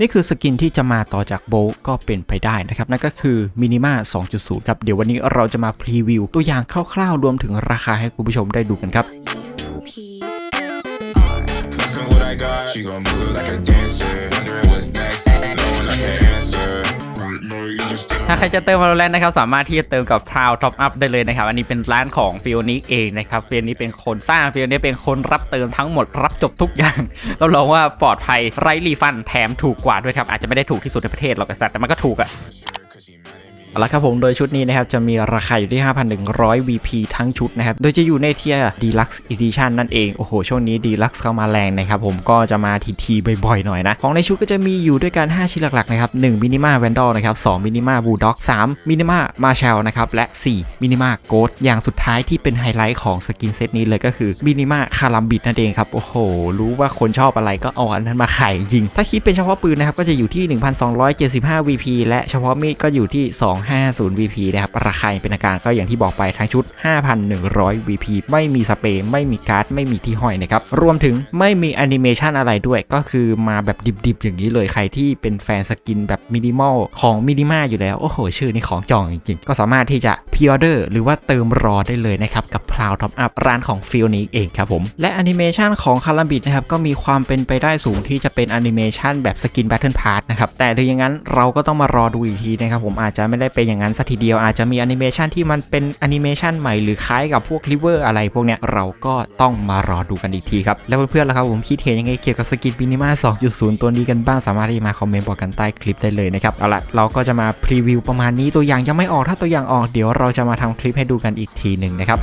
นี่คือสกินที่จะมาต่อจากโบก็เป็นไปได้นะครับ นั่นก็คือมินิมา2.0 ครับ เดี๋ยววันนี้เราจะมาพรีวิวตัวอย่างคร่าวๆ รวมถึงราคาให้คุณผู้ชมได้ดูกันครับ P Flexing what I got, she gon' move it like a dancer. Wondering what's next, ถ้าใครจะเติม Valorant นะครับสามารถที่จะเติมกับ Proud Top Up ได้เลยนะครับ อันนี้เป็นร้านของฟิลนิกเองนะครับฟิลนี้เป็นคนสร้างฟิลนี้เป็นคนรับเติมทั้งหมดรับจบทุกอย่างเราลองว่าปลอดภัยไร้รีฟันแถมถูกกว่าด้วยครับอาจจะไม่ได้ถูกที่สุดในประเทศหรอกแต่มันก็ถูกอะ เอาละครับผมโดยชุดนี้นะครับจะมีราคาอยู่ที่ 5,100 VP ทั้งชุดนะครับ โดยจะอยู่ในเทียร์ Deluxe Edition นั่นเอง โอ้โห ช่วงนี้ Deluxe เข้ามาแรงนะครับผมก็จะมาทีๆบ่อยๆ หน่อยนะ ของในชุดก็จะมีอยู่ด้วยกัน 5 ชิ้นหลักๆ นะครับ 1 Minima Vandal นะครับ 2 Minima Bulldog 3 Minima Marshall นะครับ และ 4 Minima Ghost อย่างสุดท้ายที่เป็นไฮไลท์ของสกินเซตนี้เลยก็คือ Minima Karambit นั่นเองครับ โอ้โห รู้ว่าคนชอบอะไรก็เอาอันนั้นมาขายจริง ถ้าคิดเป็นเฉพาะปืนนะครับก็จะอยู่ที่ 1,275 VP และเฉพาะมีดก็อยู่ที่250 VP นะครับ ราคายังเป็นอาการก็อย่างที่บอกไปทั้งชุด 5,100 VP ไม่มีสเปรย์ไม่มีการ์ด ไม่มีที่ห้อยนะครับ รวมถึงไม่มีแอนิเมชันอะไรด้วยก็คือมาแบบดิบๆ อย่างนี้เลยใครที่เป็นแฟนสกินแบบมินิมอลของมินิมาอยู่แล้ว โอ้โห ชื่อนี่ของจองจริงๆ ก็สามารถที่จะพิออเดอร์หรือว่าเติมรอได้เลยนะครับ กับ Cloud Top Up ร้านของฟิลนี้เองครับผม และแอนิเมชันของคาราบิดนะครับก็มีความเป็นไปได้สูงที่จะเป็นแอนิเมชันแบบสกินแบทเทิลพาร์นะครับแต่ถึงอย่างนั้นเราก็ต้องมารอดูอีกทีนะครับผมอาจจะไม่ได้เป็นอย่างนั้นสักทีเดียวอาจจะมีแอนิเมชันที่มันเป็นแอนิเมชันใหม่หรือคล้ายกับพวกริเวอร์อะไรพวกเนี้ยเราก็ต้องมารอดูกันอีกทีครับ แล้วเพื่อนๆล่ะครับผมคิดเห็นยังไงเกี่ยวกับสกินมินิมา 2.0 ตัวนี้กันบ้างสามารถที่มาคอมเมนต์บอกกันใต้คลิปได้เลยนะครับเอาละเราก็จะมาพรีวิวประมาณนี้ตัวอย่างยังไม่ออกถ้าตัวอย่างออกเดี๋ยวเราจะมาทำคลิปให้ดูกันอีกทีหนึ่งนะครับ